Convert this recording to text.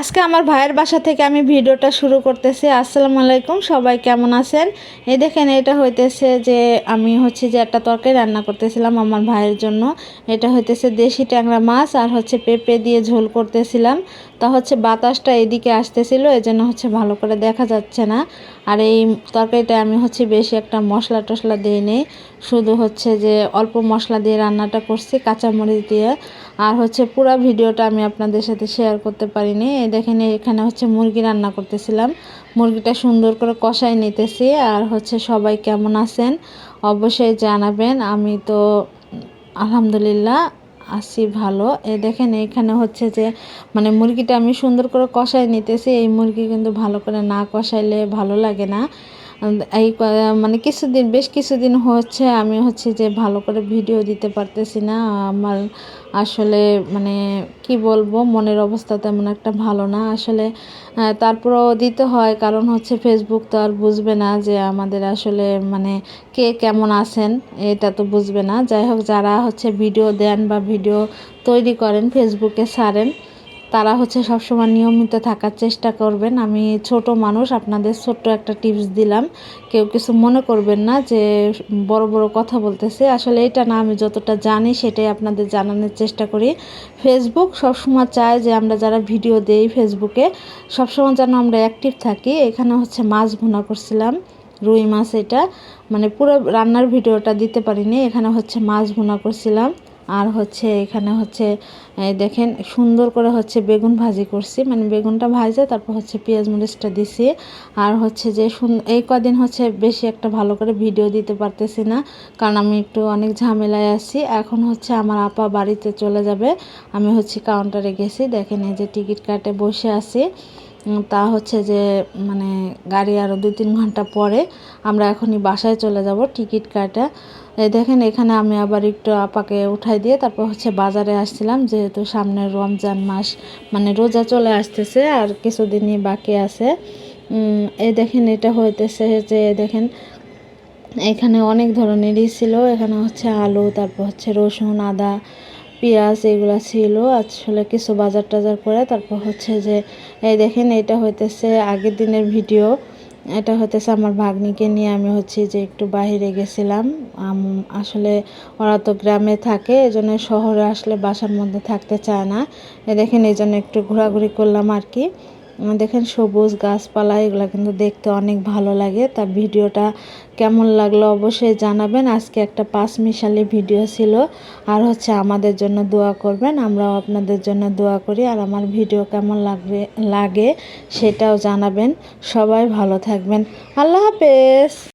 আজকে আমার ভাইয়ের বাসা থেকে আমি ভিডিওটা শুরু করতেছি। আসসালামু আলাইকুম, সবাই কেমন আছেন? এই দেখেন, এটা হইতেছে যে আমি হচ্ছে যে একটা তরকারি রান্না করতেছিলাম আমার ভাইয়ের জন্য। এটা হইতেছে দেশি ট্যাংরা মাছ আর হচ্ছে পেঁপে দিয়ে ঝোল করতেছিলাম। তা হচ্ছে বাতাসটা এদিকে আসতেছিল এই জন্য হচ্ছে ভালো করে দেখা যাচ্ছে না। আর এই তরকারিটা আমি হচ্ছে বেশি একটা মশলা টশলা দিয়ে নেই। শুধু হচ্ছে যে অল্প মশলা দিয়ে রান্নাটা করছি, কাঁচামরিচ দিয়ে। আর হচ্ছে পুরো ভিডিওটা আমি আপনাদের সাথে শেয়ার করতে পারিনি। দেখেন, এখানে হচ্ছে মুরগি রান্না করতেছিলাম। মুরগিটা সুন্দর করে কষাই নিতেছি। আর হচ্ছে সবাই কেমন আছেন অবশ্যই জানাবেন। আমি তো, আলহামদুলিল্লাহ আসি ভালো। এ দেখেন, এখানে হচ্ছে যে মানে মুরগিটা আমি সুন্দর করে কষাই নিতেছি। এই মুরগি কিন্তু ভালো করে না কষাইলে ভালো লাগে না। এই মানে কিছুদিন, বেশ কিছুদিন হচ্ছে, আমি হচ্ছে যে ভালো করে ভিডিও দিতে পারতেছি না। আমার আসলে মানে কি বলব, মনের অবস্থা তেমন একটা ভালো না। আসলে তারপরও দিতে হয়, কারণ হচ্ছে ফেসবুক তো আর বুঝবে না যে আমাদের আসলে মানে কে কেমন আছেন, এটা তো বুঝবে না। যাই হোক, যারা হচ্ছে ভিডিও দেন বা ভিডিও তৈরি করেন ফেসবুকে ছাড়েন তারা হচ্ছে সবসময় নিয়মিত থাকার চেষ্টা করবেন। আমি ছোট মানুষ, আপনাদের ছোট্ট একটা টিপস দিলাম। কেউ কিছু মনে করবেন না যে বড় বড় কথা বলতেছে। আসলে এটা না, আমি যতটা জানি সেটাই আপনাদের জানানোর চেষ্টা করি। ফেসবুক সবসময় চায় যে আমরা যারা ভিডিও দেই ফেসবুকে সবসময় যেন আমরা অ্যাক্টিভ থাকি। এখানে হচ্ছে মাছ ভুনা করছিলাম, রুই মাছ এটা। মানে পুরো রান্নার ভিডিওটা দিতে পারিনি, এখানে হচ্ছে মাছ ভুনা করছিলাম। আর হচ্ছে এখানে হচ্ছে দেখেন সুন্দর করে হচ্ছে বেগুন ভাজি করছি। মানে বেগুনটা ভাজে, তারপর হচ্ছে পেঁয়াজ মরিচটা দিছি। আর হচ্ছে যে এই কদিন হচ্ছে বেশি একটা ভালো করে ভিডিও দিতে পারতেছি না, কারণ আমি একটু অনেক ঝামেলায় আছি। এখন হচ্ছে আমার আপা বাড়িতে চলে যাবে, আমি হচ্ছে কাউন্টারে গেছি। দেখেন এই যে টিকিট কাটে বসে আছি। তা হচ্ছে যে মানে গাড়ি আরও দু তিন ঘণ্টা পরে আমরা এখনই বাসায় চলে যাব টিকিট কাটা। এই দেখেন, এখানে আমি আবার একটু আপাকে উঠাই দিয়ে তারপর হচ্ছে বাজারে আসছিলাম, যেহেতু সামনে রমজান মাস মানে রোজা চলে আসতেছে আর কিছুদিনই বাকি আছে। এই দেখেন, এটা হইতেছে যে, দেখেন, এখানে অনেক ধরনেরই ছিল। এখানে হচ্ছে আলু, তারপর হচ্ছে রসুন, আদা পেঁয়াজ এগুলো ছিল, আসলে কিছু বাজার টাজার করে, তারপর হচ্ছে যে, এই দেখেন এটা হইতেছে আগের দিনের ভিডিও। এটা হইতেছে আমার ভাগ্নিকে নিয়ে আমি হচ্ছে যে একটু বাহিরে গেছিলাম। আসলে ওরা তো গ্রামে থাকে, এজন্য শহরে আসলে বাসার মধ্যে থাকতে চায় না। এ দেখেন এই জন্য একটু ঘোরাঘুরি করলাম আর কি। দেখেন সবুজ গাছপালা, এগুলো কিন্তু দেখতে অনেক ভালো লাগে। তা ভিডিওটা কেমন লাগল অবশ্যই জানাবেন। আজকে একটা পাঁচ মিশালি ভিডিও ছিল। আর হচ্ছে আমাদের জন্য দোয়া করবেন। আমরাও আপনাদের জন্য দোয়া করি। আর আমার ভিডিও কেমন লাগবে, লাগে সেটাও জানাবেন। সবাই ভালো থাকবেন। আল্লাহ হাফেজ।